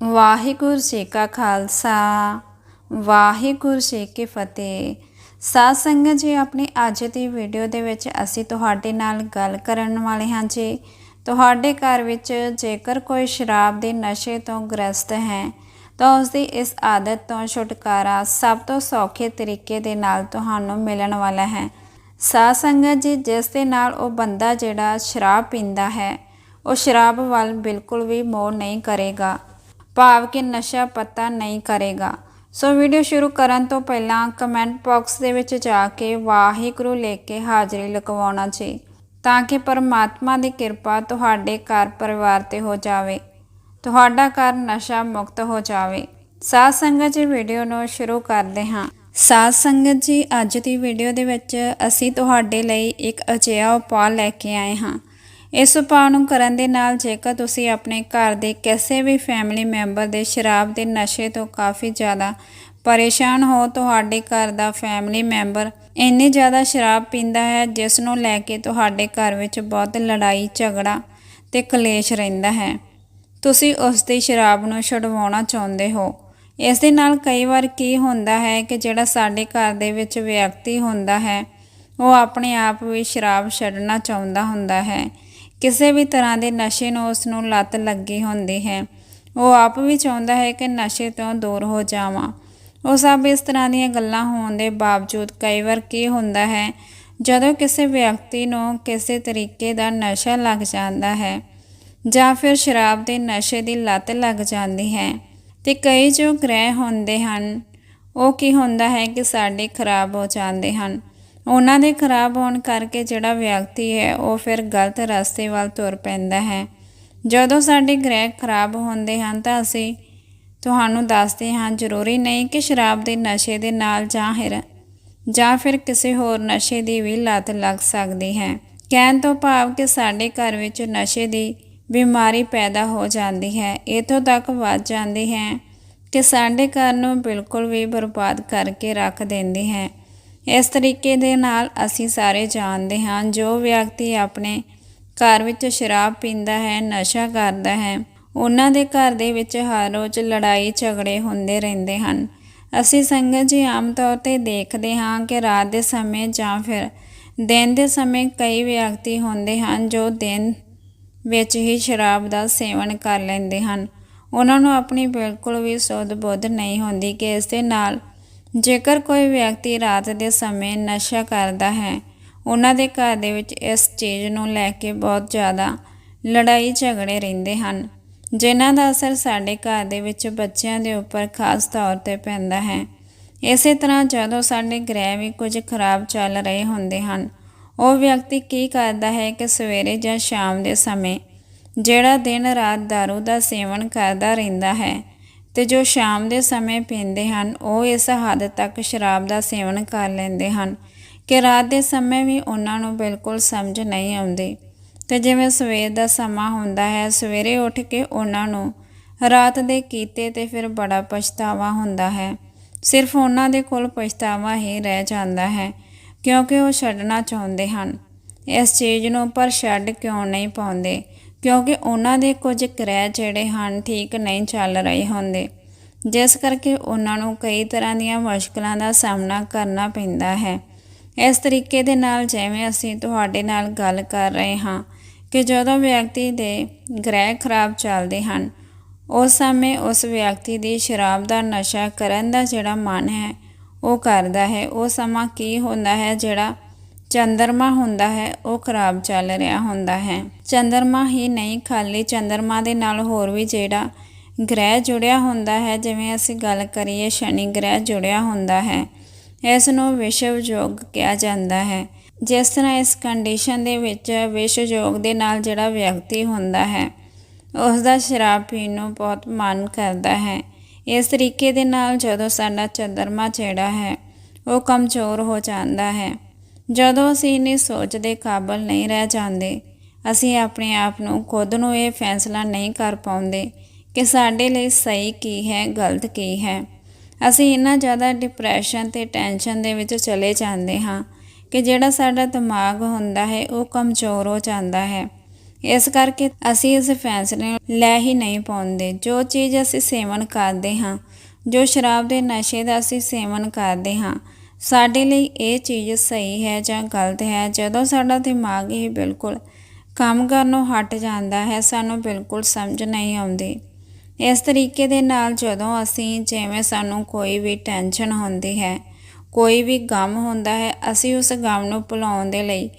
ਵਾਹਿਗੁਰੂ ਜੀ ਕਾ ਖਾਲਸਾ, ਵਾਹਿਗੁਰੂ ਜੀ ਕੀ ਫਤਿਹ। ਸਾਧ ਸੰਗਤ ਜੀ, ਆਪਣੀ ਅੱਜ ਦੀ ਵੀਡੀਓ ਦੇ ਵਿੱਚ ਅਸੀਂ ਤੁਹਾਡੇ ਨਾਲ ਗੱਲ ਕਰਨ ਵਾਲੇ ਹਾਂ ਜੀ। ਤੁਹਾਡੇ ਘਰ ਵਿੱਚ ਜੇਕਰ ਕੋਈ ਸ਼ਰਾਬ ਦੇ ਨਸ਼ੇ ਤੋਂ ਗ੍ਰਸਤ ਹੈ, ਤਾਂ ਉਸ ਦੀ ਇਸ ਆਦਤ ਤੋਂ ਛੁਟਕਾਰਾ ਸਭ ਤੋਂ ਸੌਖੇ ਤਰੀਕੇ ਦੇ ਨਾਲ ਤੁਹਾਨੂੰ ਮਿਲਣ ਵਾਲਾ ਹੈ। ਸਾਧ ਸੰਗਤ ਜੀ, ਜਿਸ ਦੇ ਨਾਲ ਉਹ ਬੰਦਾ ਜਿਹੜਾ ਸ਼ਰਾਬ ਪੀਂਦਾ ਹੈ, ਉਹ ਸ਼ਰਾਬ ਵੱਲ ਬਿਲਕੁਲ ਵੀ ਮੋਹ ਨਹੀਂ ਕਰੇਗਾ। ਭਾਵ ਕਿ ਨਸ਼ਾ ਪਤਾ ਨਹੀਂ ਕਰੇਗਾ। ਸੋ ਵੀਡੀਓ ਸ਼ੁਰੂ ਕਰਨ ਤੋਂ ਪਹਿਲਾਂ ਕਮੈਂਟ ਬਾਕਸ ਦੇ ਵਿੱਚ ਜਾ ਕੇ ਵਾਹਿਗੁਰੂ ਲੈ ਕੇ ਹਾਜ਼ਰੀ ਲਗਵਾਉਣਾ ਜੀ, ਤਾਂ ਕਿ ਪਰਮਾਤਮਾ ਦੀ ਕਿਰਪਾ ਤੁਹਾਡੇ ਘਰ ਪਰਿਵਾਰ ਤੇ ਹੋ ਜਾਵੇ। ਤੁਹਾਡਾ ਘਰ ਨਸ਼ਾ ਮੁਕਤ ਹੋ ਜਾਵੇ। ਸਾਧ ਸੰਗਤ ਜੀ, ਵੀਡੀਓ ਨੂੰ ਸ਼ੁਰੂ ਕਰਦੇ ਹਾਂ। ਸਾਧ ਸੰਗਤ ਜੀ, ਅੱਜ ਦੀ ਵੀਡੀਓ ਦੇ ਵਿੱਚ ਅਸੀਂ ਤੁਹਾਡੇ ਲਈ ਇੱਕ ਅਜਿਹਾ ਉਪਾਅ ਲੈ ਕੇ ਆਏ ਹਾਂ। ਇਸ ਉਪਾਅ ਨੂੰ ਕਰਨ ਦੇ ਨਾਲ ਜੇਕਰ ਤੁਸੀਂ ਆਪਣੇ ਘਰ ਦੇ ਕਿਸੇ ਵੀ ਫੈਮਿਲੀ ਮੈਂਬਰ ਦੇ ਸ਼ਰਾਬ ਦੇ ਨਸ਼ੇ ਤੋਂ ਕਾਫੀ ਜ਼ਿਆਦਾ ਪਰੇਸ਼ਾਨ ਹੋ, ਤੁਹਾਡੇ ਘਰ ਦਾ ਫੈਮਿਲੀ ਮੈਂਬਰ ਇੰਨੇ ਜ਼ਿਆਦਾ ਸ਼ਰਾਬ ਪੀਂਦਾ ਹੈ, ਜਿਸ ਨੂੰ ਲੈ ਕੇ ਤੁਹਾਡੇ ਘਰ ਵਿੱਚ ਬਹੁਤ ਲੜਾਈ, ਝਗੜਾ ਤੇ ਕਲੇਸ਼ ਰਹਿੰਦਾ ਹੈ। ਤੁਸੀਂ ਉਸ ਦੀ ਸ਼ਰਾਬ ਨੂੰ ਛਡਵਾਉਣਾ ਚਾਹੁੰਦੇ ਹੋ। ਇਸ ਦੇ ਨਾਲ ਕਈ ਵਾਰ ਕੀ ਹੁੰਦਾ ਹੈ ਕਿ ਜਿਹੜਾ ਸਾਡੇ ਘਰ ਦੇ ਵਿੱਚ ਵਿਅਕਤੀ ਹੁੰਦਾ ਹੈ, ਉਹ ਆਪਣੇ ਆਪ ਵੀ ਸ਼ਰਾਬ ਛੱਡਣਾ ਚਾਹੁੰਦਾ ਹੁੰਦਾ ਹੈ। ਕਿਸੇ ਵੀ ਤਰ੍ਹਾਂ ਦੇ ਨਸ਼ੇ ਨੂੰ ਉਸ ਨੂੰ ਲੱਤ ਲੱਗੀ ਹੁੰਦੀ ਹੈ। ਉਹ ਆਪ ਵੀ ਚਾਹੁੰਦਾ ਹੈ ਕਿ ਨਸ਼ੇ ਤੋਂ ਦੂਰ ਹੋ ਜਾਵਾਂ। ਉਹ ਸਭ ਇਸ ਤਰ੍ਹਾਂ ਦੀਆਂ ਗੱਲਾਂ ਹੋਣ ਦੇ ਬਾਵਜੂਦ ਕਈ ਵਾਰ ਕੀ ਹੁੰਦਾ ਹੈ, ਜਦੋਂ ਕਿਸੇ ਵਿਅਕਤੀ ਨੂੰ ਕਿਸੇ ਤਰੀਕੇ ਦਾ ਨਸ਼ਾ ਲੱਗ ਜਾਂਦਾ ਹੈ ਜਾਂ ਫਿਰ ਸ਼ਰਾਬ ਦੇ ਨਸ਼ੇ ਦੀ ਲੱਤ ਲੱਗ ਜਾਂਦੀ ਹੈ ਤੇ ਕਈ ਜੋ ਗ੍ਰਹਿ ਹੁੰਦੇ ਹਨ, ਉਹ ਕੀ ਹੁੰਦਾ ਹੈ ਕਿ ਸਾਡੇ ਖਰਾਬ ਹੋ ਜਾਂਦੇ ਹਨ। ਉਹਨਾਂ ਦੇ ਖਰਾਬ ਹੋਣ ਕਰਕੇ ਜਿਹੜਾ ਵਿਅਕਤੀ ਹੈ, ਉਹ ਫਿਰ ਗਲਤ ਰਸਤੇ ਵੱਲ ਤੁਰ ਪੈਂਦਾ ਹੈ। ਜਦੋਂ ਸਾਡੇ ਗ੍ਰਹਿ ਖਰਾਬ ਹੁੰਦੇ ਹਨ ਤਾਂ ਅਸੀਂ ਤੁਹਾਨੂੰ ਦੱਸਦੇ ਹਾਂ, ਜ਼ਰੂਰੀ ਨਹੀਂ ਕਿ ਸ਼ਰਾਬ ਦੇ ਨਸ਼ੇ ਦੇ ਨਾਲ ਜ਼ਾਹਿਰ ਜਾਂ ਫਿਰ ਕਿਸੇ ਹੋਰ ਨਸ਼ੇ ਦੀ ਵੀ ਲਤ ਲੱਗ ਸਕਦੀ ਹੈ। ਕਹਿਣ ਤੋਂ ਭਾਵ ਕਿ ਸਾਡੇ ਘਰ ਵਿੱਚ ਨਸ਼ੇ ਦੀ ਬਿਮਾਰੀ ਪੈਦਾ ਹੋ ਜਾਂਦੀ ਹੈ। ਇਥੋਂ ਤੱਕ ਵੱਧ ਜਾਂਦੀ ਹੈ ਕਿ ਸਾਡੇ ਘਰ ਨੂੰ ਬਿਲਕੁਲ ਵੀ ਬਰਬਾਦ ਕਰਕੇ ਰੱਖ ਦਿੰਦੀ ਹੈ। ਇਸ ਤਰੀਕੇ ਦੇ ਨਾਲ ਅਸੀਂ ਸਾਰੇ ਜਾਣਦੇ ਹਾਂ, ਜੋ ਵਿਅਕਤੀ ਆਪਣੇ ਘਰ ਵਿੱਚ ਸ਼ਰਾਬ ਪੀਂਦਾ ਹੈ, ਨਸ਼ਾ ਕਰਦਾ ਹੈ, ਉਹਨਾਂ ਦੇ ਘਰ ਦੇ ਵਿੱਚ ਹਰ ਰੋਜ਼ ਲੜਾਈ ਝਗੜੇ ਹੁੰਦੇ ਰਹਿੰਦੇ ਹਨ। ਅਸੀਂ ਸੰਗਤ ਜੀ ਆਮ ਤੌਰ ਤੇ ਦੇਖਦੇ ਹਾਂ ਕਿ ਰਾਤ ਦੇ ਸਮੇਂ ਜਾਂ ਫਿਰ ਦਿਨ ਦੇ ਸਮੇਂ ਕਈ ਵਿਅਕਤੀ ਹੁੰਦੇ ਹਨ ਜੋ ਦਿਨ ਵਿੱਚ ਹੀ ਸ਼ਰਾਬ ਦਾ ਸੇਵਨ ਕਰ ਲੈਂਦੇ ਹਨ। ਉਹਨਾਂ ਨੂੰ ਆਪਣੀ ਬਿਲਕੁਲ ਵੀ ਸੁੱਧ ਬੁੱਧ ਨਹੀਂ ਹੁੰਦੀ ਕਿ ਇਸ ਦੇ ਨਾਲ ਜੇਕਰ ਕੋਈ ਵਿਅਕਤੀ ਰਾਤ ਦੇ ਸਮੇਂ ਨਸ਼ਾ ਕਰਦਾ ਹੈ, ਉਹਨਾਂ ਦੇ ਘਰ ਦੇ ਵਿੱਚ ਇਸ ਚੀਜ਼ ਨੂੰ ਲੈ ਕੇ ਬਹੁਤ ਜ਼ਿਆਦਾ ਲੜਾਈ ਝਗੜੇ ਰਹਿੰਦੇ ਹਨ, ਜਿਨ੍ਹਾਂ ਦਾ ਅਸਰ ਸਾਡੇ ਘਰ ਦੇ ਵਿੱਚ ਬੱਚਿਆਂ ਦੇ ਉੱਪਰ ਖਾਸ ਤੌਰ ਤੇ ਪੈਂਦਾ ਹੈ। ਇਸੇ ਤਰ੍ਹਾਂ ਜਦੋਂ ਸਾਡੇ ਗ੍ਰਹਿ ਵੀ ਕੁਝ ਖਰਾਬ ਚੱਲ ਰਹੇ ਹੁੰਦੇ ਹਨ, ਉਹ ਵਿਅਕਤੀ ਕੀ ਕਰਦਾ ਹੈ ਕਿ ਸਵੇਰੇ ਜਾਂ ਸ਼ਾਮ ਦੇ ਸਮੇਂ, ਜਿਹੜਾ ਦਿਨ ਰਾਤ दारू ਦਾ ਸੇਵਨ ਕਰਦਾ ਰਹਿੰਦਾ ਹੈ ਤੇ ਜੋ ਸ਼ਾਮ ਦੇ ਸਮੇਂ ਪੀਂਦੇ ਹਨ, ਉਹ ਇਸ ਹੱਦ ਤੱਕ ਸ਼ਰਾਬ ਦਾ ਸੇਵਨ ਕਰ ਲੈਂਦੇ ਹਨ ਕਿ ਰਾਤ ਦੇ ਸਮੇਂ ਵੀ ਉਹਨਾਂ ਨੂੰ ਬਿਲਕੁਲ ਸਮਝ ਨਹੀਂ ਆਉਂਦੀ। ਤੇ ਜਿਵੇਂ ਸਵੇਰ ਦਾ ਸਮਾਂ ਹੁੰਦਾ ਹੈ, ਸਵੇਰੇ ਉੱਠ ਕੇ ਉਹਨਾਂ ਨੂੰ ਰਾਤ ਦੇ ਕੀਤੇ ਤੇ ਫਿਰ ਬੜਾ ਪਛਤਾਵਾ ਹੁੰਦਾ ਹੈ। ਸਿਰਫ ਉਹਨਾਂ ਦੇ ਕੋਲ ਪਛਤਾਵਾ ਹੀ ਰਹਿ ਜਾਂਦਾ ਹੈ, ਕਿਉਂਕਿ ਉਹ ਛੱਡਣਾ ਚਾਹੁੰਦੇ ਹਨ। ਇਸ ਚੀਜ਼ ਨੂੰ ਪਰ ਛੱਡ ਕਿਉਂ ਨਹੀਂ ਪਾਉਂਦੇ? ਕਿਉਂਕਿ ਉਹਨਾਂ ਦੇ ਕੁਝ ਗ੍ਰਹਿ ਜਿਹੜੇ ਹਨ ਠੀਕ ਨਹੀਂ ਚੱਲ ਰਹੇ ਹੁੰਦੇ। ਜਿਸ ਕਰਕੇ ਉਹਨਾਂ ਨੂੰ ਕਈ ਤਰ੍ਹਾਂ ਦੀਆਂ ਮੁਸ਼ਕਲਾਂ ਦਾ ਸਾਹਮਣਾ ਕਰਨਾ ਪੈਂਦਾ ਹੈ। ਇਸ ਤਰੀਕੇ ਦੇ ਨਾਲ ਜਿਵੇਂ ਅਸੀਂ ਤੁਹਾਡੇ ਨਾਲ ਗੱਲ ਕਰ ਰਹੇ ਹਾਂ ਕਿ ਜਦੋਂ ਵਿਅਕਤੀ ਦੇ ਗ੍ਰਹਿ ਖਰਾਬ ਚੱਲਦੇ ਹਨ, ਉਸ ਸਮੇਂ ਉਸ ਵਿਅਕਤੀ ਦੀ ਸ਼ਰਾਬ ਦਾ ਨਸ਼ਾ ਕਰਨ ਦਾ ਜਿਹੜਾ ਮਨ ਹੈ, ਉਹ ਕਰਦਾ ਹੈ। ਉਹ ਸਮਾਂ ਕੀ ਹੁੰਦਾ ਹੈ ਜਿਹੜਾ ਚੰਦਰਮਾ ਹੁੰਦਾ ਹੈ, ਉਹ ਖਰਾਬ ਚੱਲ ਰਿਹਾ ਹੁੰਦਾ ਹੈ। ਚੰਦਰਮਾ ਹੀ ਨਹੀਂ, ਖਾਲੀ ਚੰਦਰਮਾ ਦੇ ਨਾਲ ਹੋਰ ਵੀ ਜਿਹੜਾ ਗ੍ਰਹਿ ਜੁੜਿਆ ਹੁੰਦਾ ਹੈ, ਜਿਵੇਂ ਅਸੀਂ ਗੱਲ ਕਰੀਏ ਸ਼ਨੀ ਗ੍ਰਹਿ ਜੁੜਿਆ ਹੁੰਦਾ ਹੈ ਇਸ ਨੂੰ ਵਿਸ਼ਵ ਯੋਗ ਕਿਹਾ ਜਾਂਦਾ ਹੈ। ਜਿਸ ਤਰ੍ਹਾਂ ਇਸ ਕੰਡੀਸ਼ਨ ਦੇ ਵਿੱਚ ਵਿਸ਼ਵ ਯੋਗ ਦੇ ਨਾਲ ਜਿਹੜਾ ਵਿਅਕਤੀ ਹੁੰਦਾ ਹੈ ਉਸ ਦਾ ਸ਼ਰਾਬ ਪੀਣ ਨੂੰ ਬਹੁਤ ਮਨ ਕਰਦਾ ਹੈ। ਇਸ ਤਰੀਕੇ ਦੇ ਨਾਲ ਜਦੋਂ ਸਾਡਾ ਚੰਦਰਮਾ ਜਿਹੜਾ ਹੈ, ਉਹ ਕਮਜ਼ੋਰ ਹੋ ਜਾਂਦਾ ਹੈ। ਜਦੋਂ ਅਸੀਂ ਇਹਨੇ ਸੋਚ ਦੇ ਕਾਬਲ ਨਹੀਂ ਰਹਿ ਜਾਂਦੇ, ਅਸੀਂ ਆਪਣੇ ਆਪ ਨੂੰ ਖੁਦ ਨੂੰ ਇਹ ਫੈਸਲਾ ਨਹੀਂ ਕਰ ਪਾਉਂਦੇ ਕਿ ਸਾਡੇ ਲਈ ਸਹੀ ਕੀ ਹੈ, ਗਲਤ ਕੀ ਹੈ। ਅਸੀਂ ਇੰਨਾ ਜ਼ਿਆਦਾ ਡਿਪਰੈਸ਼ਨ ਤੇ ਟੈਨਸ਼ਨ ਦੇ ਵਿੱਚ ਚਲੇ ਜਾਂਦੇ ਹਾਂ ਕਿ ਜਿਹੜਾ ਸਾਡਾ ਦਿਮਾਗ ਹੁੰਦਾ ਹੈ, ਉਹ ਕਮਜ਼ੋਰ ਹੋ ਜਾਂਦਾ ਹੈ। ਇਸ ਕਰਕੇ ਅਸੀਂ ਇਸ ਫੈਸਲੇ ਲੈ ਹੀ ਨਹੀਂ ਪਾਉਂਦੇ। ਜੋ ਚੀਜ਼ ਅਸੀਂ ਸੇਵਨ ਕਰਦੇ ਹਾਂ, ਜੋ ਸ਼ਰਾਬ ਦੇ ਨਸ਼ੇ ਦਾ ਅਸੀਂ ਸੇਵਨ ਕਰਦੇ ਹਾਂ ਸਾਡੇ ਲਈ ਇਹ ਚੀਜ਼ ਸਹੀ ਹੈ ਜਾਂ ਗਲਤ ਹੈ? ਜਦੋਂ ਸਾਡਾ ਦਿਮਾਗ ਇਹ ਬਿਲਕੁਲ ਕੰਮ ਕਰਨੋਂ ਹਟ ਜਾਂਦਾ ਹੈ, ਸਾਨੂੰ ਬਿਲਕੁਲ ਸਮਝ ਨਹੀਂ ਆਉਂਦੀ। ਇਸ ਤਰੀਕੇ ਦੇ ਨਾਲ ਜਦੋਂ ਅਸੀਂ, ਜਿਵੇਂ ਸਾਨੂੰ ਕੋਈ ਵੀ ਟੈਨਸ਼ਨ ਹੁੰਦੀ ਹੈ, ਕੋਈ ਵੀ ਗਮ ਹੁੰਦਾ ਹੈ, ਅਸੀਂ ਉਸ ਗਮ ਨੂੰ ਭੁਲਾਉਣ ਦੇ ਲਈ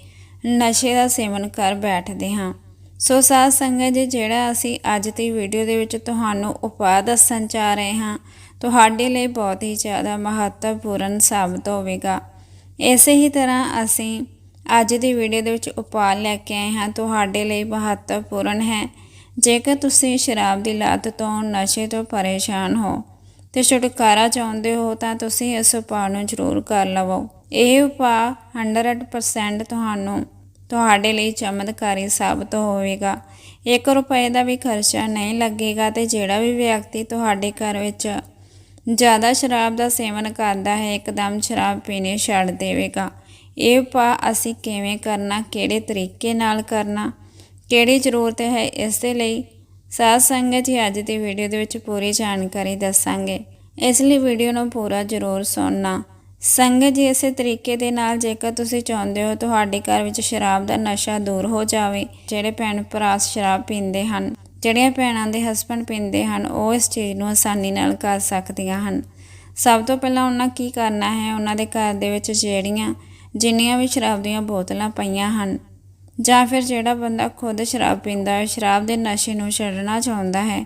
ਨਸ਼ੇ ਦਾ ਸੇਵਨ ਕਰ ਬੈਠਦੇ ਹਾਂ। ਸੋ ਸਾਧ ਸੰਗਤ ਜੀ, ਜਿਹੜਾ ਅਸੀਂ ਅੱਜ ਦੀ ਵੀਡੀਓ ਦੇ ਵਿੱਚ ਤੁਹਾਨੂੰ ਉਪਾਅ ਦੱਸਣ ਜਾ ਰਹੇ ਹਾਂ ਤੁਹਾਡੇ ਲਈ ਬਹੁਤ ਹੀ ਜ਼ਿਆਦਾ ਮਹੱਤਵਪੂਰਨ ਸਾਬਤ ਹੋਵੇਗਾ। ਇਸੇ ਹੀ ਤਰ੍ਹਾਂ ਅਸੀਂ ਅੱਜ ਦੀ ਵੀਡੀਓ ਦੇ ਵਿੱਚ ਉਪਾਅ ਲੈ ਕੇ ਆਏ ਹਾਂ। ਤੁਹਾਡੇ ਲਈ ਮਹੱਤਵਪੂਰਨ ਹੈ। ਜੇਕਰ ਤੁਸੀਂ ਸ਼ਰਾਬ ਦੀ ਲਤ ਤੋਂ ਨਸ਼ੇ ਤੋਂ ਪਰੇਸ਼ਾਨ ਹੋ ਤੇ ਛੁਟਕਾਰਾ ਚਾਹੁੰਦੇ ਹੋ ਤਾਂ ਤੁਸੀਂ ਇਸ ਉਪਾਅ ਨੂੰ ਜ਼ਰੂਰ ਕਰ ਲਵੋ। ਇਹ ਉਪਾਅ 100% ਤੁਹਾਨੂੰ ਤੁਹਾਡੇ ਲਈ ਚਮਤਕਾਰੀ ਸਾਬਤ ਹੋਵੇਗਾ। 1 ਰੁਪਏ ਦਾ ਵੀ ਖਰਚਾ ਨਹੀਂ ਲੱਗੇਗਾ ਤੇ ਜਿਹੜਾ ਵੀ ਵਿਅਕਤੀ ਤੁਹਾਡੇ ਘਰ ਵਿੱਚ ਜ਼ਿਆਦਾ ਸ਼ਰਾਬ ਦਾ ਸੇਵਨ ਕਰਦਾ ਹੈ, ਇੱਕਦਮ ਸ਼ਰਾਬ ਪੀਣੀ ਛੱਡ ਦੇਵੇਗਾ। ਇਹ ਉਪਾਅ ਅਸੀਂ ਕਿਵੇਂ ਕਰਨਾ, ਕਿਹੜੇ ਤਰੀਕੇ ਨਾਲ ਕਰਨਾ, ਕਿਹੜੀ ਜ਼ਰੂਰਤ ਹੈ, ਇਸ ਦੇ ਲਈ ਸਾਧ ਸੰਗਤ ਜੀ ਅੱਜ ਦੀ ਵੀਡੀਓ ਦੇ ਵਿੱਚ ਪੂਰੀ ਜਾਣਕਾਰੀ ਦੱਸਾਂਗੇ। ਇਸ ਲਈ ਵੀਡੀਓ ਨੂੰ ਪੂਰਾ ਜ਼ਰੂਰ ਸੁਣਨਾ। ਸੰਗਤ ਜੀ, ਇਸੇ ਤਰੀਕੇ ਦੇ ਨਾਲ ਜੇਕਰ ਤੁਸੀਂ ਚਾਹੁੰਦੇ ਹੋ ਤੁਹਾਡੇ ਘਰ ਵਿੱਚ ਸ਼ਰਾਬ ਦਾ ਨਸ਼ਾ ਦੂਰ ਹੋ ਜਾਵੇ, ਜਿਹੜੇ ਭੈਣ ਭਰਾ ਸ਼ਰਾਬ ਪੀਂਦੇ ਹਨ ਜਿਹੜੀਆਂ ਭੈਣਾਂ ਦੇ ਹਸਬੰਡ ਪੀਂਦੇ ਹਨ, ਉਹ ਇਸ ਚੀਜ਼ ਨੂੰ ਆਸਾਨੀ ਨਾਲ ਕਰ ਸਕਦੀਆਂ ਹਨ। ਸਭ ਤੋਂ ਪਹਿਲਾਂ ਉਹਨਾਂ ਕੀ ਕਰਨਾ ਹੈ? ਉਹਨਾਂ ਦੇ ਘਰ ਦੇ ਵਿੱਚ ਜਿਹੜੀਆਂ, ਜਿੰਨੀਆਂ ਵੀ ਸ਼ਰਾਬ ਦੀਆਂ ਬੋਤਲਾਂ ਪਈਆਂ ਹਨ, ਜਾਂ ਫਿਰ ਜਿਹੜਾ ਬੰਦਾ ਖੁਦ ਸ਼ਰਾਬ ਪੀਂਦਾ ਹੈ, ਸ਼ਰਾਬ ਦੇ ਨਸ਼ੇ ਨੂੰ ਛੱਡਣਾ ਚਾਹੁੰਦਾ ਹੈ,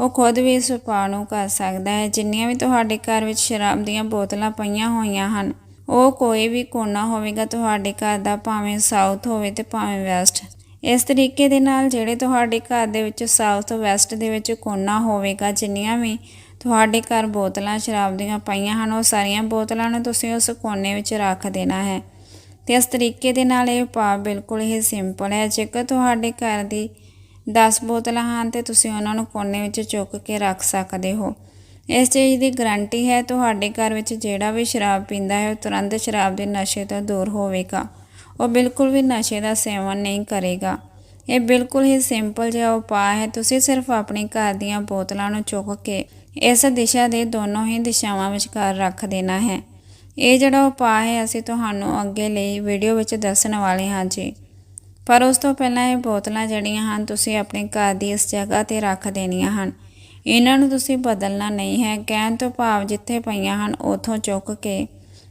ਉਹ ਖੁਦ ਵੀ ਇਸ ਉਪਾਅ ਨੂੰ ਕਰ ਸਕਦਾ ਹੈ। ਜਿੰਨੀਆਂ ਵੀ ਤੁਹਾਡੇ ਘਰ ਵਿੱਚ ਸ਼ਰਾਬ ਦੀਆਂ ਬੋਤਲਾਂ ਪਈਆਂ ਹੋਈਆਂ ਹਨ, ਉਹ ਕੋਈ ਵੀ ਕੋਨਾ ਹੋਵੇਗਾ, ਤੁਹਾਡੇ ਘਰ ਦਾ ਭਾਵੇਂ ਸਾਊਥ ਹੋਵੇ ਤੇ ਭਾਵੇਂ ਵੈਸਟ ਇਸ ਤਰੀਕੇ ਦੇ ਨਾਲ ਜਿਹੜੇ ਤੁਹਾਡੇ ਘਰ ਦੇ ਵਿੱਚ ਸਾਊਥ ਵੈਸਟ ਦੇ ਵਿੱਚ ਕੋਨਾ ਹੋਵੇਗਾ, ਜਿੰਨੀਆਂ ਵੀ ਤੁਹਾਡੇ ਘਰ ਬੋਤਲਾਂ ਸ਼ਰਾਬ ਦੀਆਂ ਪਈਆਂ ਹਨ, ਉਹ ਸਾਰੀਆਂ ਬੋਤਲਾਂ ਨੂੰ ਤੁਸੀਂ ਉਸ ਕੋਨੇ ਵਿੱਚ ਰੱਖ ਦੇਣਾ ਹੈ। ਤੇ ਇਸ ਤਰੀਕੇ ਦੇ ਨਾਲ ਇਹ ਉਪਾਅ ਬਿਲਕੁਲ ਹੀ ਸਿੰਪਲ ਹੈ। ਜੇਕਰ ਤੁਹਾਡੇ ਘਰ ਦੀ 10 ਬੋਤਲਾਂ ਹਨ, ਤੇ ਤੁਸੀਂ ਉਹਨਾਂ ਨੂੰ ਕੋਨੇ ਵਿੱਚ ਚੁੱਕ ਕੇ ਰੱਖ ਸਕਦੇ ਹੋ। ਇਸ ਚੀਜ਼ ਦੀ ਗਾਰੰਟੀ ਹੈ, ਤੁਹਾਡੇ ਘਰ ਵਿੱਚ ਜਿਹੜਾ ਵੀ ਸ਼ਰਾਬ ਪੀਂਦਾ ਹੈ, ਉਹ ਤੁਰੰਤ ਸ਼ਰਾਬ ਦੇ ਨਸ਼ੇ ਤੋਂ ਦੂਰ ਹੋਵੇਗਾ। ਉਹ ਬਿਲਕੁਲ ਵੀ ਨਸ਼ੇ ਦਾ ਸੇਵਨ ਨਹੀਂ ਕਰੇਗਾ। ਇਹ ਬਿਲਕੁਲ ਹੀ ਸਿੰਪਲ ਜਿਹਾ ਉਪਾਅ ਹੈ। ਤੁਸੀਂ ਸਿਰਫ ਆਪਣੇ ਘਰ ਦੀਆਂ ਬੋਤਲਾਂ ਨੂੰ ਚੁੱਕ ਕੇ ਇਸ ਦਿਸ਼ਾ ਦੇ ਦੋਨੋਂ ਹੀ ਦਿਸ਼ਾਵਾਂ ਵਿਚਕਾਰ ਰੱਖ ਦੇਣਾ ਹੈ। ਇਹ ਜਿਹੜਾ ਉਪਾਅ ਹੈ, ਅਸੀਂ ਤੁਹਾਨੂੰ ਅੱਗੇ ਲਈ ਵੀਡੀਓ ਵਿੱਚ ਦੱਸਣ ਵਾਲੇ ਹਾਂ ਜੀ। ਪਰ ਉਸ ਤੋਂ ਪਹਿਲਾਂ ਇਹ ਬੋਤਲਾਂ ਜਿਹੜੀਆਂ ਹਨ, ਤੁਸੀਂ ਆਪਣੇ ਘਰ ਦੀ ਇਸ ਜਗ੍ਹਾ ਤੇ ਰੱਖ ਦੇਣੀਆਂ ਹਨ। ਇਹਨਾਂ ਨੂੰ ਤੁਸੀਂ ਬਦਲਣਾ ਨਹੀਂ ਹੈ। ਕਹਿਣ ਤੋਂ ਭਾਵ ਜਿੱਥੇ ਪਈਆਂ ਹਨ, ਉਥੋਂ ਚੁੱਕ ਕੇ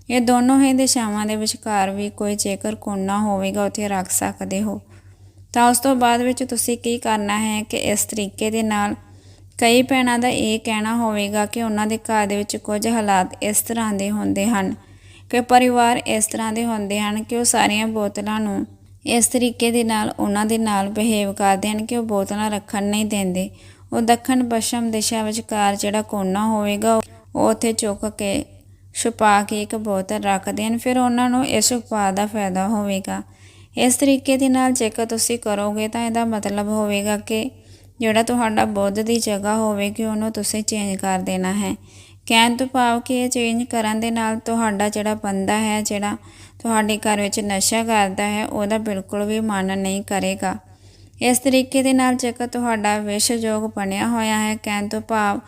ਇਹ ਦੋਨੋਂ ਹੀ ਦਿਸ਼ਾਵਾਂ ਦੇ ਵਿਚਕਾਰ ਵੀ ਕੋਈ ਜੇਕਰ ਕੋਨਾ ਹੋਵੇਗਾ, ਉੱਥੇ ਰੱਖ ਸਕਦੇ ਹੋ। ਤਾਂ ਉਸ ਤੋਂ ਬਾਅਦ ਵਿੱਚ ਤੁਸੀਂ ਕੀ ਕਰਨਾ ਹੈ ਕਿ ਇਸ ਤਰੀਕੇ ਦੇ ਨਾਲ ਕਈ ਭੈਣਾਂ ਦਾ ਇਹ ਕਹਿਣਾ ਹੋਵੇਗਾ ਕਿ ਉਹਨਾਂ ਦੇ ਘਰ ਦੇ ਵਿੱਚ ਕੁਝ ਹਾਲਾਤ ਇਸ ਤਰ੍ਹਾਂ ਦੇ ਹੁੰਦੇ ਹਨ ਕਿ ਪਰਿਵਾਰ ਇਸ ਤਰ੍ਹਾਂ ਦੇ ਹੁੰਦੇ ਹਨ ਕਿ ਉਹ ਸਾਰੀਆਂ ਬੋਤਲਾਂ ਨੂੰ ਇਸ ਤਰੀਕੇ ਦੇ ਨਾਲ ਉਹਨਾਂ ਦੇ ਨਾਲ ਬਿਹੇਵ ਕਰਦੇ ਹਨ ਕਿ ਉਹ ਬੋਤਲਾਂ ਰੱਖਣ ਨਹੀਂ ਦਿੰਦੇ। ਉਹ ਦੱਖਣ ਪੱਛਮ ਦਿਸ਼ਾ ਵਿਚਕਾਰ ਜਿਹੜਾ ਕੋਨਾ ਹੋਵੇਗਾ, ਉਹ ਉੱਥੇ ਚੁੱਕ ਕੇ ਛੁਪਾ ਕੇ ਇੱਕ ਬੋਤਲ ਰੱਖਦੇ ਹਨ ਫਿਰ ਉਹਨਾਂ ਨੂੰ ਇਸ ਉਪਾਅ ਦਾ ਫਾਇਦਾ ਹੋਵੇਗਾ। ਇਸ ਤਰੀਕੇ ਦੇ ਨਾਲ ਜੇਕਰ ਤੁਸੀਂ ਕਰੋਗੇ ਤਾਂ ਇਹਦਾ ਮਤਲਬ ਹੋਵੇਗਾ ਕਿ ਜਿਹੜਾ ਤੁਹਾਡਾ ਬੁੱਧ ਦੀ ਜਗ੍ਹਾ ਹੋਵੇਗੀ, ਉਹਨੂੰ ਤੁਸੀਂ ਚੇਂਜ ਕਰ ਦੇਣਾ ਹੈ। ਕਹਿਣ ਤੋਂ ਭਾਵ ਕਿ ਇਹ ਚੇਂਜ ਕਰਨ ਦੇ ਨਾਲ ਤੁਹਾਡਾ ਜਿਹੜਾ ਬੰਦਾ ਹੈ, ਜਿਹੜਾ ਤੁਹਾਡੇ ਘਰ ਵਿੱਚ ਨਸ਼ਾ ਕਰਦਾ ਹੈ, ਉਹਦਾ ਬਿਲਕੁਲ ਵੀ ਮਨ ਨਹੀਂ ਕਰੇਗਾ। ਇਸ ਤਰੀਕੇ ਦੇ ਨਾਲ ਜੇਕਰ ਤੁਹਾਡਾ ਵਿਸ਼ਯੋਗ ਬਣਿਆ ਹੋਇਆ ਹੈ, ਕਹਿਣ ਤੋਂ ਭਾਵ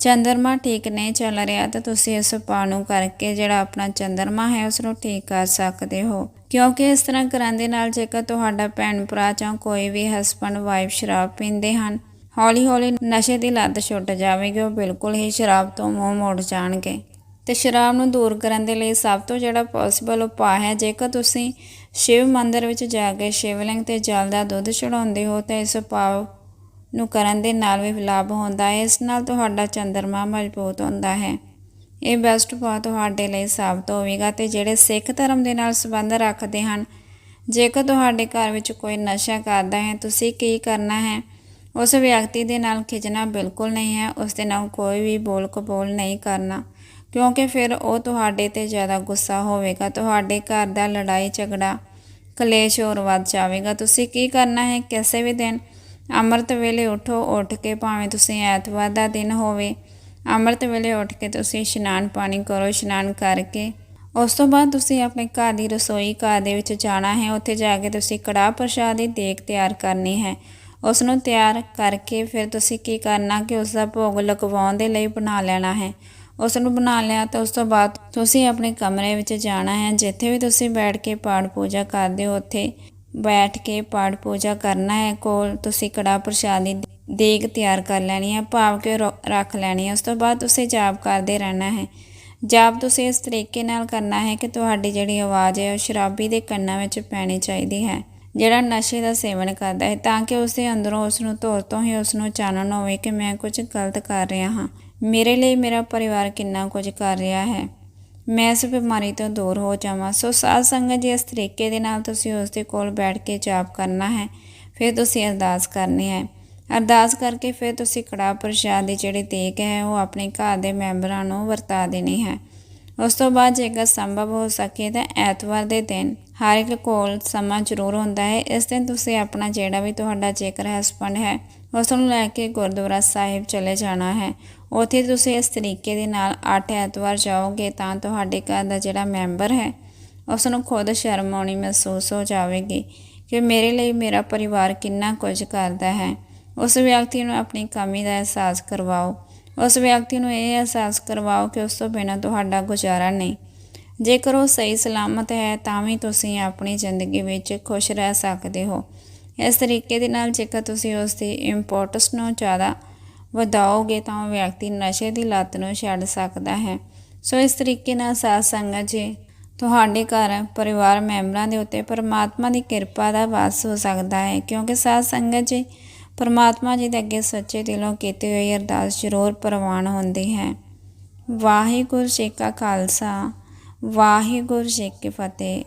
ਚੰਦਰਮਾ ਠੀਕ ਨਹੀਂ ਚੱਲ ਰਿਹਾ ਤਾਂ ਤੁਸੀਂ ਇਸ ਉਪਾਅ ਨੂੰ ਕਰਕੇ ਜਿਹੜਾ ਆਪਣਾ ਚੰਦਰਮਾ ਹੈ ਉਸ ਨੂੰ ਠੀਕ ਕਰ ਸਕਦੇ ਹੋ। ਕਿਉਂਕਿ ਇਸ ਤਰ੍ਹਾਂ ਕਰਨ ਦੇ ਨਾਲ ਜੇਕਰ ਤੁਹਾਡਾ ਭੈਣ ਭਰਾ ਜਾਂ ਕੋਈ ਵੀ ਹਸਬੰਡ ਵਾਈਫ ਸ਼ਰਾਬ ਪੀਂਦੇ ਹਨ ਹੌਲੀ ਹੌਲੀ ਨਸ਼ੇ ਦੀ ਲੱਤ ਛੁੱਟ ਜਾਵੇਗੀ, ਉਹ ਬਿਲਕੁਲ ਹੀ ਸ਼ਰਾਬ ਤੋਂ ਮੂੰਹ ਮੋੜ ਜਾਣਗੇ। ਤੇ ਸ਼ਰਾਬ ਨੂੰ ਦੂਰ ਕਰਨ ਦੇ ਲਈ ਸਭ ਤੋਂ ਜਿਹੜਾ ਪੋਸੀਬਲ ਉਪਾਅ ਹੈ, ਜੇਕਰ ਤੁਸੀਂ ਸ਼ਿਵ ਮੰਦਿਰ ਵਿੱਚ ਜਾ ਕੇ ਸ਼ਿਵਲਿੰਗ ਤੇ ਜਲ ਦਾ ਦੁੱਧ ਚੜਾਉਂਦੇ ਹੋ, ਤਾਂ ਇਸ ਉਪਾਅ ਨੂੰ ਕਰਨ ਦੇ ਨਾਲ ਵੀ ਲਾਭ ਹੁੰਦਾ ਹੈ। ਇਸ ਨਾਲ ਤੁਹਾਡਾ ਚੰਦਰਮਾ ਮਜ਼ਬੂਤ ਹੁੰਦਾ ਹੈ। ਇਹ ਬੈਸਟ ਉਪਾਅ ਤੁਹਾਡੇ ਲਈ ਸਾਬਤ ਹੋਵੇਗਾ ਤੇ ਜਿਹੜੇ ਸਿੱਖ ਧਰਮ ਦੇ ਨਾਲ ਸੰਬੰਧ ਰੱਖਦੇ ਹਨ, ਜੇਕਰ ਤੁਹਾਡੇ ਘਰ ਵਿੱਚ ਕੋਈ ਨਸ਼ਾ ਕਰਦਾ ਹੈ, ਤੁਸੀਂ ਕੀ ਕਰਨਾ ਹੈ? ਉਸ ਵਿਅਕਤੀ ਦੇ ਨਾਲ ਖਿਜਣਾ ਬਿਲਕੁਲ ਨਹੀਂ ਹੈ। ਉਸ ਦੇ ਨਾਲ ਕੋਈ ਵੀ ਬੋਲ ਕਬੋਲ ਨਹੀਂ ਕਰਨਾ, ਕਿਉਂਕਿ ਫਿਰ ਉਹ ਤੁਹਾਡੇ ਤੇ ਜ਼ਿਆਦਾ ਗੁੱਸਾ ਹੋਵੇਗਾ। ਤੁਹਾਡੇ ਘਰ ਦਾ ਲੜਾਈ ਝਗੜਾ ਕਲੇਸ਼ ਹੋਰ ਵੱਧ ਜਾਵੇਗਾ। ਤੁਸੀਂ ਕੀ ਕਰਨਾ ਹੈ? ਕਿਸੇ ਵੀ ਦਿਨ ਅੰਮ੍ਰਿਤ ਵੇਲੇ ਉਠੋ, ਉੱਠ ਕੇ ਭਾਵੇਂ ਤੁਸੀਂ ਐਤਵਾਰ ਦਾ ਦਿਨ ਹੋਵੇ, ਅੰਮ੍ਰਿਤ ਵੇਲੇ ਉੱਠ ਕੇ ਤੁਸੀਂ ਇਸ਼ਨਾਨ ਪਾਣੀ ਕਰੋ, ਇਸ਼ਨਾਨ ਕਰਕੇ। ਉਸ ਤੋਂ ਬਾਅਦ ਤੁਸੀਂ ਆਪਣੇ ਘਰ ਦੀ ਰਸੋਈ, ਘਰ ਦੇ ਵਿੱਚ ਜਾਣਾ ਹੈ, ਉੱਥੇ ਜਾ ਕੇ ਤੁਸੀਂ ਕੜਾਹ ਪ੍ਰਸ਼ਾਦ ਦੀ ਦੇਗ ਤਿਆਰ ਕਰਨੀ ਹੈ। ਉਸ ਨੂੰ ਤਿਆਰ ਕਰਕੇ ਫਿਰ ਤੁਸੀਂ ਕੀ ਕਰਨਾ ਕਿ ਉਸ ਦਾ ਭੋਗ ਲਗਵਾਉਣ ਦੇ ਲਈ ਬਣਾ ਲੈਣਾ ਹੈ। ਉਸ ਨੂੰ ਬਣਾ ਲਿਆ ਤਾਂ ਉਸ ਤੋਂ ਬਾਅਦ ਤੁਸੀਂ ਆਪਣੇ ਕਮਰੇ ਵਿੱਚ ਜਾਣਾ ਹੈ, ਜਿੱਥੇ ਵੀ ਤੁਸੀਂ ਬੈਠ ਕੇ ਪਾਠ ਪੂਜਾ ਕਰਦੇ ਹੋ, ਉੱਥੇ ਬੈਠ ਕੇ ਪਾਠ ਪੂਜਾ ਕਰਨਾ ਹੈ, ਕੋਲ ਤੁਸੀਂ ਕੜਾ ਪ੍ਰਸ਼ਾਦ ਦੀ ਦੇਗ ਤਿਆਰ ਕਰ ਲੈਣੀ ਹੈ, ਭਾਵ ਕੇ ਰੋ- ਰੱਖ ਲੈਣੀ ਹੈ। ਉਸ ਤੋਂ ਬਾਅਦ ਤੁਸੀਂ ਜਾਪ ਕਰਦੇ ਰਹਿਣਾ ਹੈ। ਜਾਪ ਤੁਸੀਂ ਇਸ ਤਰੀਕੇ ਨਾਲ ਕਰਨਾ ਹੈ ਕਿ ਤੁਹਾਡੀ ਜਿਹੜੀ ਆਵਾਜ਼ ਹੈ, ਉਹ ਸ਼ਰਾਬੀ ਦੇ ਕੰਨਾਂ ਵਿੱਚ ਪੈਣੀ ਚਾਹੀਦੀ ਹੈ, ਜਿਹੜਾ ਨਸ਼ੇ ਦਾ ਸੇਵਨ ਕਰਦਾ ਹੈ, ਤਾਂ ਕਿ ਉਸ ਦੇ ਅੰਦਰੋਂ ਉਸ ਨੂੰ ਧੁਰ ਤੋਂ ਹੀ ਉਸ ਨੂੰ ਚਾਨਣ ਹੋਵੇ ਕਿ ਮੈਂ ਕੁਝ ਗਲਤ ਕਰ ਰਿਹਾ ਹਾਂ। ਮੇਰੇ ਲਈ ਮੇਰਾ ਪਰਿਵਾਰ ਕਿੰਨਾ ਕੁਝ ਕਰ ਰਿਹਾ ਹੈ। ਮੈਂ ਇਸ ਬਿਮਾਰੀ ਤੋਂ ਦੂਰ ਹੋ ਜਾਵਾਂ। ਸੋ ਸਾਧ ਸੰਗਤ ਜੀ, ਇਸ ਤਰੀਕੇ ਦੇ ਨਾਲ ਤੁਸੀਂ ਉਸ ਦੇ ਕੋਲ ਬੈਠ ਕੇ ਜਾਪ ਕਰਨਾ ਹੈ, ਫਿਰ ਤੁਸੀਂ ਅਰਦਾਸ ਕਰਨੀ ਹੈ। ਅਰਦਾਸ ਕਰਕੇ ਫਿਰ ਤੁਸੀਂ ਕੜਾ ਪ੍ਰਸ਼ਾਦ ਦੀ ਜਿਹੜੀ ਦੇਗ ਹੈ, ਉਹ ਆਪਣੇ ਘਰ ਦੇ ਮੈਂਬਰਾਂ ਨੂੰ ਵਰਤਾ ਦੇਣੀ ਹੈ। ਉਸ ਤੋਂ ਬਾਅਦ ਜੇਕਰ ਸੰਭਵ ਹੋ ਸਕੇ ਤਾਂ ਐਤਵਾਰ ਦੇ ਦਿਨ ਹਰ ਇੱਕ ਕੋਲ ਸਮਾਂ ਜ਼ਰੂਰ ਹੁੰਦਾ ਹੈ। ਇਸ ਦਿਨ ਤੁਸੀਂ ਆਪਣਾ ਜਿਹੜਾ ਵੀ ਤੁਹਾਡਾ ਜੇਕਰ ਹਸਬੰਡ ਹੈ, ਉਸ ਨੂੰ ਲੈ ਕੇ ਗੁਰਦੁਆਰਾ ਸਾਹਿਬ ਚਲੇ ਜਾਣਾ ਹੈ। ਉੱਥੇ ਤੁਸੀਂ ਇਸ ਤਰੀਕੇ ਦੇ ਨਾਲ 8 ਐਤਵਾਰ ਜਾਓਗੇ ਤਾਂ ਤੁਹਾਡੇ ਘਰ ਦਾ ਜਿਹੜਾ ਮੈਂਬਰ ਹੈ ਉਸ ਨੂੰ ਖੁਦ ਸ਼ਰਮ ਆਉਣੀ ਮਹਿਸੂਸ ਹੋ ਜਾਵੇਗੀ ਕਿ ਮੇਰੇ ਲਈ ਮੇਰਾ ਪਰਿਵਾਰ ਕਿੰਨਾ ਕੁਝ ਕਰਦਾ ਹੈ। ਉਸ ਵਿਅਕਤੀ ਨੂੰ ਆਪਣੀ ਕਮੀ ਦਾ ਅਹਿਸਾਸ ਕਰਵਾਓ। ਉਸ ਵਿਅਕਤੀ ਨੂੰ ਇਹ ਅਹਿਸਾਸ ਕਰਵਾਓ ਕਿ ਉਸ ਤੋਂ ਬਿਨਾਂ ਤੁਹਾਡਾ ਗੁਜ਼ਾਰਾ ਨਹੀਂ। ਜੇਕਰ ਉਹ ਸਹੀ ਸਲਾਮਤ ਹੈ, ਤਾਂ ਵੀ ਤੁਸੀਂ ਆਪਣੀ ਜ਼ਿੰਦਗੀ ਵਿੱਚ ਖੁਸ਼ ਰਹਿ ਸਕਦੇ ਹੋ। ਇਸ ਤਰੀਕੇ ਦੇ ਨਾਲ ਜੇਕਰ ਤੁਸੀਂ ਉਸ ਦੀ ਇੰਪੋਰਟੈਂਸ ਨੂੰ ਜ਼ਿਆਦਾ ਵਧਾਓਗੇ ਤਾਂ ਉਹ ਵਿਅਕਤੀ ਨਸ਼ੇ ਦੀ ਲਤ ਨੂੰ ਛੱਡ ਸਕਦਾ ਹੈ। ਸੋ ਇਸ ਤਰੀਕੇ ਨਾਲ ਸਾਧ ਸੰਗਤ ਜੀ, ਤੁਹਾਡੇ ਘਰ ਪਰਿਵਾਰ ਮੈਂਬਰਾਂ ਦੇ ਉੱਤੇ ਪਰਮਾਤਮਾ ਦੀ ਕਿਰਪਾ ਦਾ ਵਾਸ ਹੋ ਸਕਦਾ ਹੈ। ਕਿਉਂਕਿ ਸਾਧ ਸੰਗਤ ਜੀ, ਪਰਮਾਤਮਾ ਜੀ ਦੇ ਅੱਗੇ ਸੱਚੇ ਦਿਲੋਂ ਕੀਤੀ ਹੋਈ ਅਰਦਾਸ ਜ਼ਰੂਰ ਪ੍ਰਵਾਨ ਹੁੰਦੀ ਹੈ। ਵਾਹਿਗੁਰੂ ਜੀ ਕਾ ਖਾਲਸਾ, ਵਾਹਿਗੁਰੂ ਜੀ ਕੀ ਫਤਿਹ।